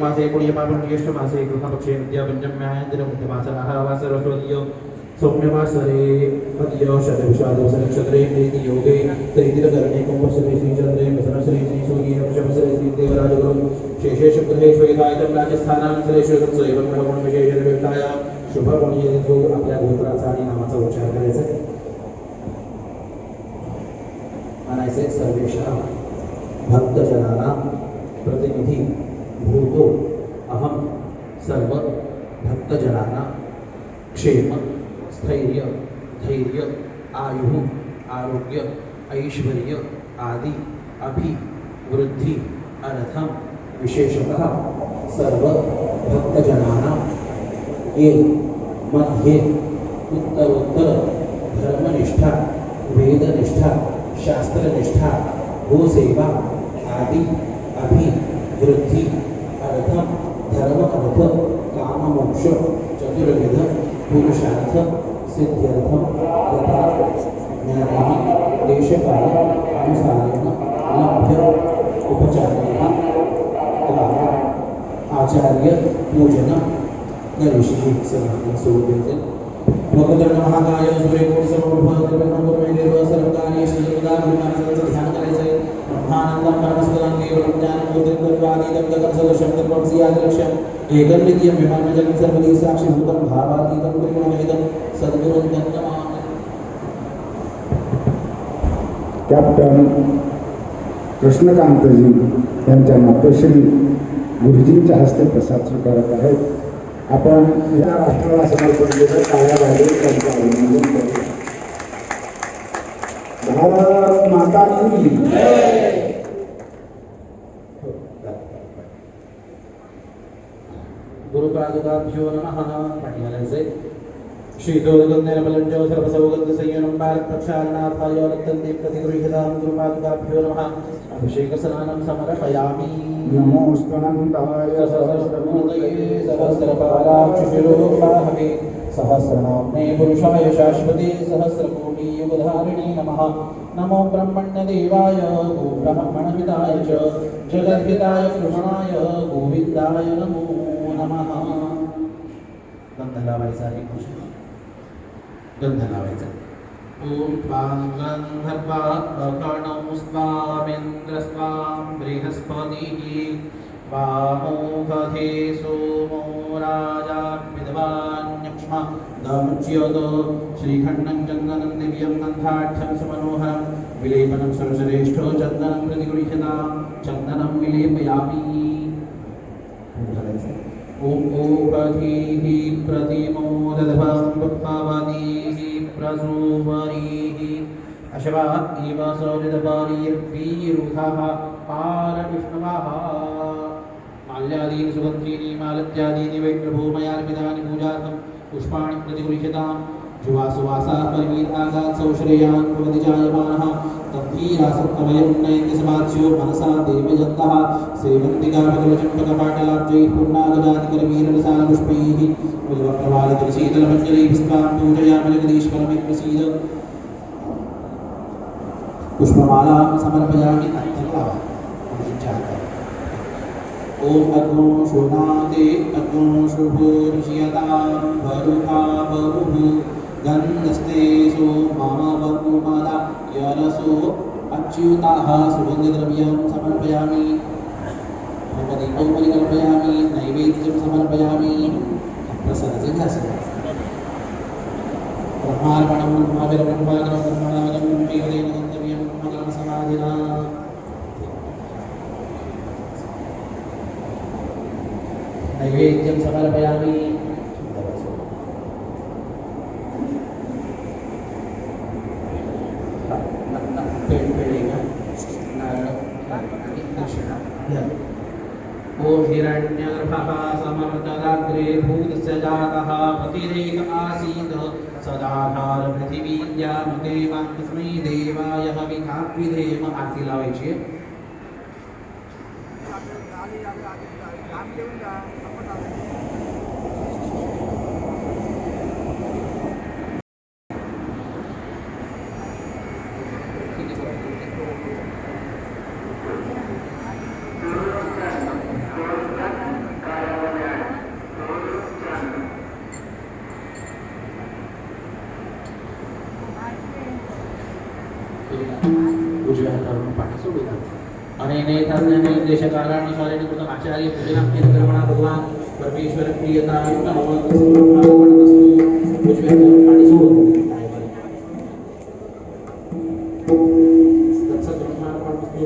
मासे पुण्यपापुण्येष्ठ मासे कृष्णपक्षे विद्यापञ्चम्यायन्दिरमुद्यमासनः वासरस्वदीयो सौम्यवासरे अद्य शतविषादवसनक्षत्रे प्रीति योगे तैतिरकरणे कुम्भश्री श्रीचन्द्रे वसनश्री श्रीसूर्ये वृषभश्री श्रीदेवराजगुरुं शेषेषु गृहेषु यथायतं राजस्थानांसरेषु तत्सु एवं ग्रहगुणविशेषनिर्वेक्ताया शुभगुणयेतु आपल्या गोत्राचा आणि नामाचा उच्चार करायचा. म्हणायचे सर्वेषां भक्तजनानां प्रतिनिधी भूतो अहं सर्व भक्तजनानां क्षेम, स्थैर्य, धैर्य, आयु, आरोग्य, ऐश्वर्य आदि अभिवृद्धि अर्थं विशेषतः सर्व भक्तजनानां ये मध्ये उत्तरोत्तर धर्मनिष्ठा, वेदनिष्ठा, शास्त्रनिष्ठा गोसेवा आदि अभिवृद्धि अर्थम धर्म अर्थ काम मोक्ष चतुर्विध पुरुषार्थ सिद्ध्यर्थम तथा ज्ञानेन देशकाल अनुसारेण लभ्य उपचारेण आचार्य पूजनं करिष्ये सर्वांना सुरुवातीचे भगवंत महाकाय सूर्यकोट सर्वभूतप्रभवे देव सर्वकार्ये श्रीमदा गुरुमानसाचं ध्यान करायचंय ब्रह्मानंदम परमस्वरं केवलं ज्ञानमूर्तिं तत्त्वमसि आदिलक्ष्यम् एकं नित्यं विमानजलं सर्वदी साक्षिभूतं भावातीतं परिगुणरहितं सद्गुरुं तन्नमामि कॅप्टन कृष्णकांतजी यांच्या मातोश्री गुरुजींच्या हस्ते प्रसाद स्वीकारत आहेत. आपण या राष्ट्राला समर्पण केलं काळ्या बाहेर त्यांचं अभिनंदन करू भारत माता की गुरुपादुकाभ्यो नमः। पाठीमालायचंय शीतोदगन्धेनबलञ्च सर्वसौगन्धसंयनं भारतप्रक्षालनार्थाय रक्तन्ते प्रतिगृह्यतां गुरुपादुकाभ्यो नमः। अभिषेकस्नानं समर्पयामि। नमोस्तनन्ताय सहस्रमूर्तये सहस्रपालाक्षिशिरोपाहवे सहस्रनाम्ने पुरुषाय शाश्वते सहस्रकोटियुगधारिणे नमः नमो ब्रह्मण्यदेवाय गोब्राह्मणहिताय च जगद्हिताय कृष्णाय गोविन्दाय नमो नमः गंध लावायचा कृष्ण ॐ त्वां बृहस्पतिः सोमो राजा विद्वान्यक्ष्म दमुच्यत श्रीखण्डं चन्दनं दिव्यं गन्धाढ्यं सुमनोहरं, विलेपनं सर्वश्रेष्ठो चन्दनं प्रतिगृह्यतां चन्दनं विलेपयामि। ॐ ओपधीः प्रतिमोदधं भवतीः प्रसूवरीः अशवा इव सौरिदपारीर्वीरुधः पारविष्णवः माल्यादीनि सुगन्धीनि मालत्यादीनि वै प्रभो पुष्पाणि प्रतिगृह्यतां जुवासुवासा परिवीतागात् सौश्रेयान् भवति जायमानः तद्धीरासक्तवयं नयन्ति समाच्यो मनसा देवयन्तः सेवन्तिकापकलचम्पकपाटलाब्जैः पूर्णागजातिकरवीररसालपुष्पैः बिल्वप्रवालतुलसीतलमञ्जलैः स्वां पूजयामि जगदीश्वरमिति प्रसीद पुष्पमालां समर्पयामि अत्यलावा ॐ अग्नो शोनाते अग्नो शुभोर्षियतां वरुथा बहुः गन्धस्ते सो मम बहुमदा यरसो अच्युताः सुगन्धद्रव्यं समर्पयामि। धूपदीपं परिकल्पयामि नैवेद्यं समर्पयामि। प्रसादाचे ब्रह्मार्पणं ब्रह्माविरं ब्रह्मागरं ब्रह्मणागं ब्रह्मेवदेन गन्तव्यं ब्रह्मकर्मसमाधिना नैवेद्यं समर्पयामि। हिरण्यगर्भः समर्ददाग्रे भूतस्य जातः पतिरेक आसीत् सदाधार पृथिवीद्यामुदेवां तस्मै देवाय येनैतन्यनिर्देशकालानुसारेण कृतम् आचार्यपूजनाभ्यन्तर्मणा भगवान् परमेश्वरप्रियतायुक्तमवन्तु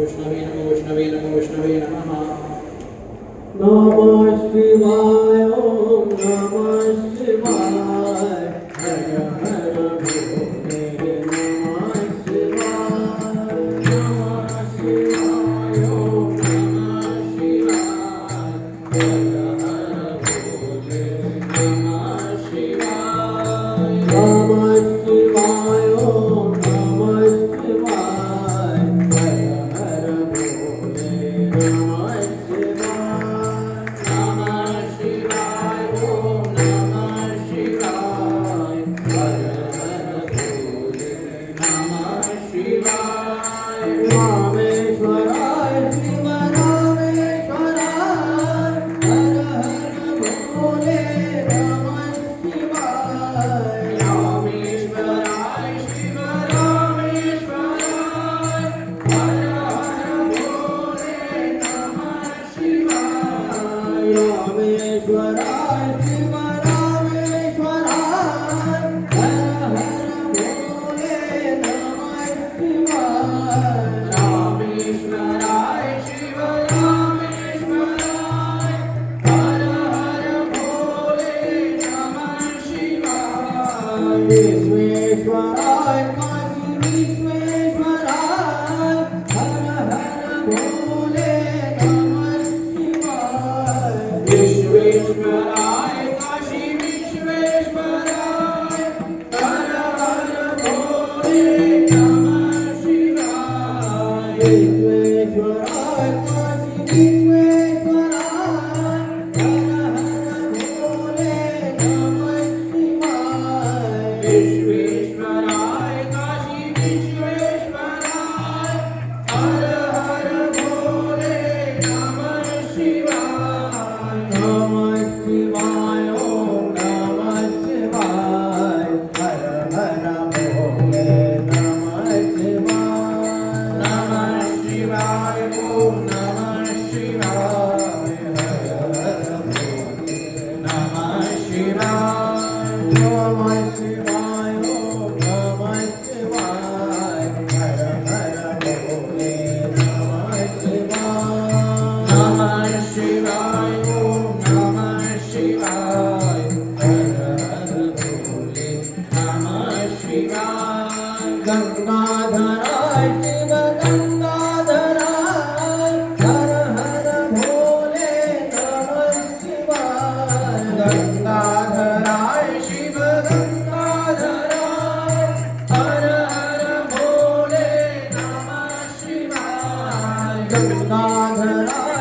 विष्णवे नमो विष्णवे नमो, विष्णवे नमः। नमः शिवाय नमः शिवाय। I Thank you. जगन्नाथ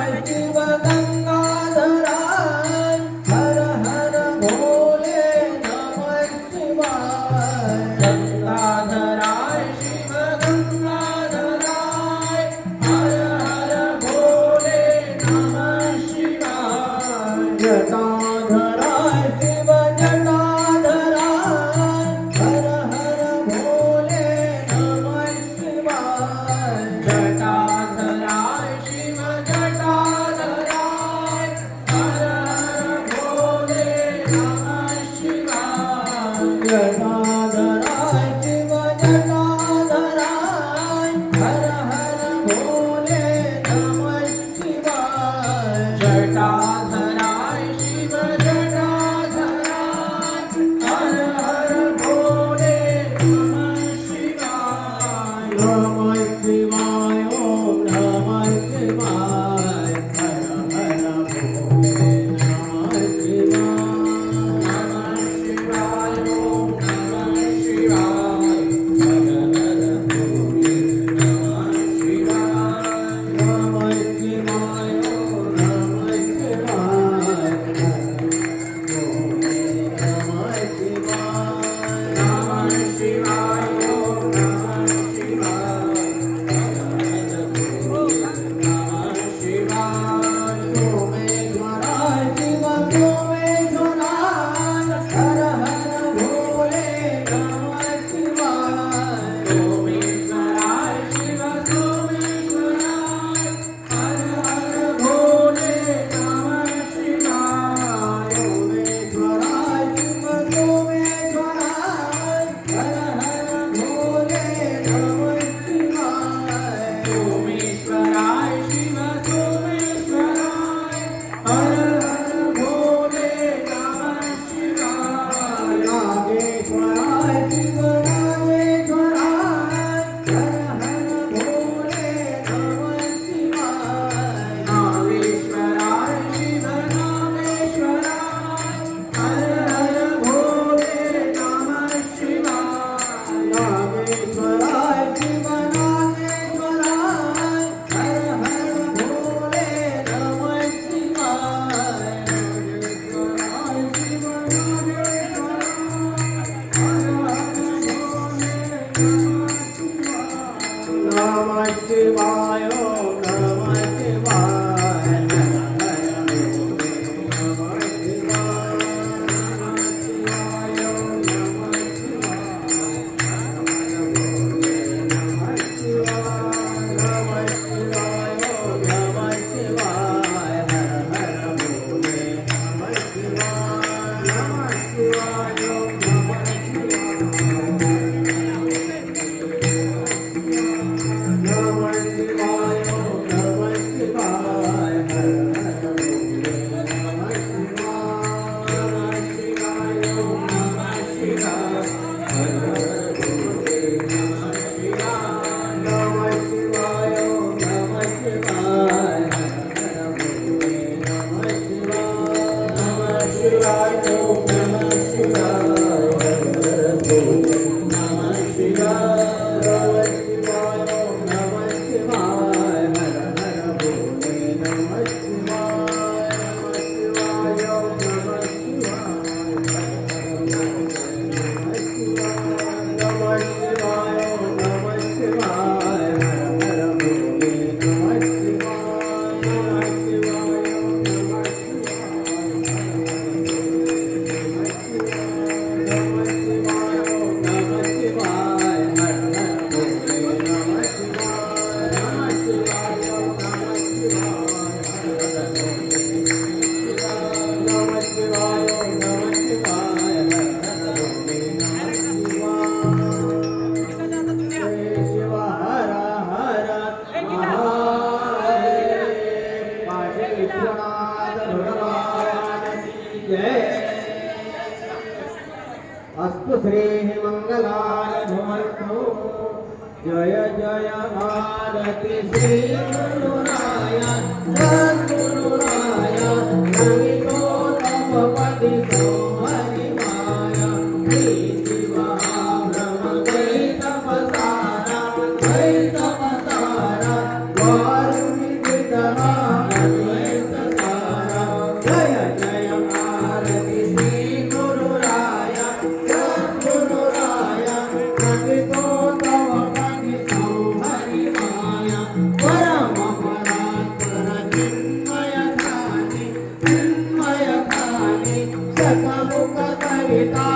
ता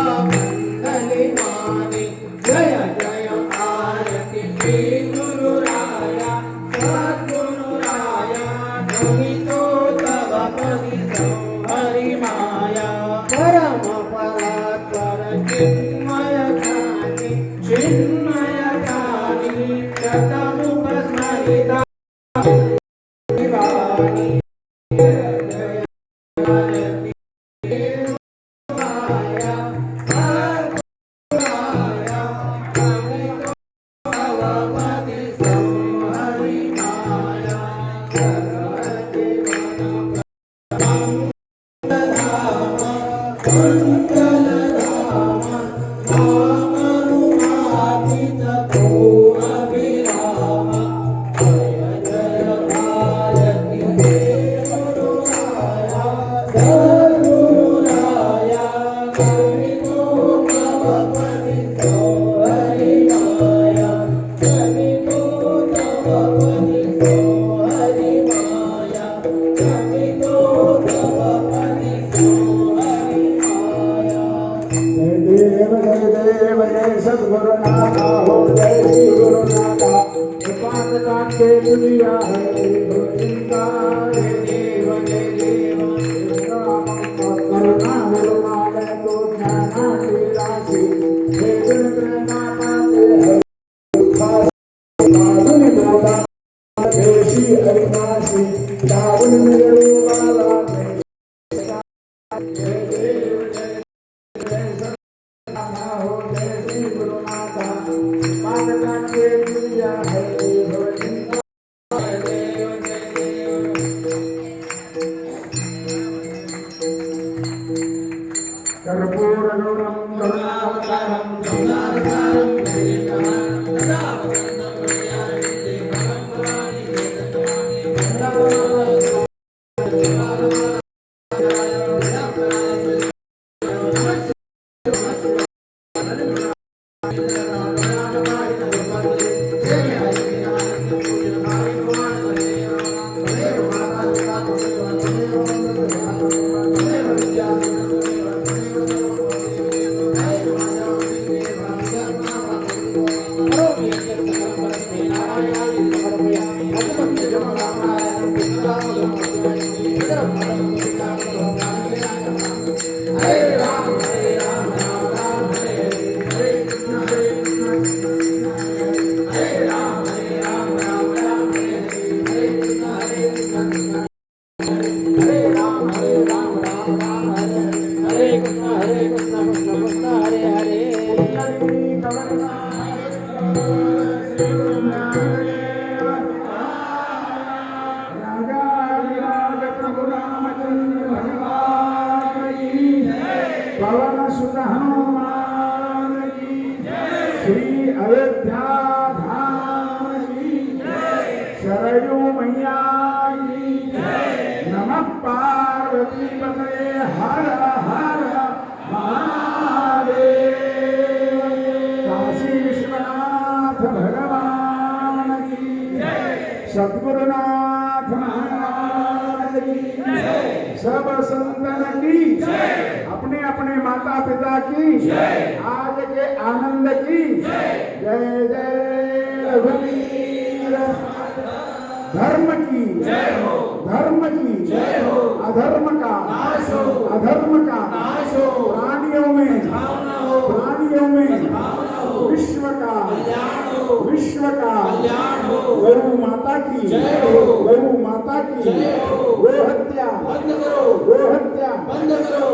जय सद्गुरुनाथ हो जय श्री गुरुनाथ पाँच कान के दुनिया है। हरे कृष्ण कृष्ण सद्गुरुनाथ महाराज की सब संतन की अपने अपने माता पिता की आज के आनंद की जय। जय रघुवीर। धर्म की धर्म की अधर्म का अधर्म का प्राणियों में प्राणियों में विश्व का विश्व का कल्याण हो। गौ माता की। गौ माता की। गो हत्या बंद करो। गो हत्या बंद करो।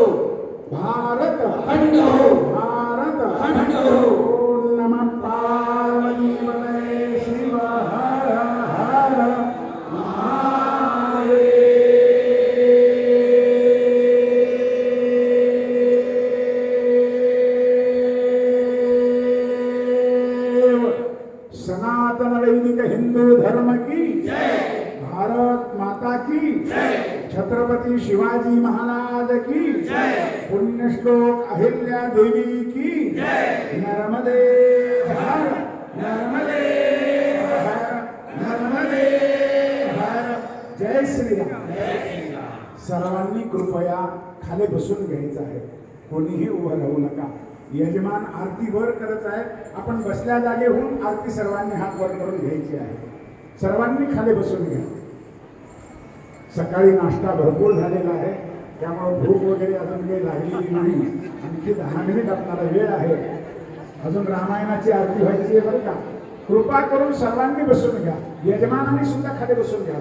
भारत। खंड हो। भारत। खंड सर्वांनी कृपया खाली बसून घ्यायचं आहे. कोणीही उभं राहू नका. यजमान आरती वर करत आहे. आपण बसल्या जागेहून आरती सर्वांनी हात वर करून घ्यायची आहे. सर्वांनी खाली बसून घ्या. सकाळी नाश्ता भरपूर झालेला आहे. त्यामुळे भूक वगैरे अजून काही लागलेली नाही. आणखी दहा मिनिट आपणाला वेळ आहे. अजून रामायणाची आरती व्हायची आहे बरं का. कृपा करून सर्वांनी बसून घ्या. यजमानाने सुद्धा खाली बसून घ्या.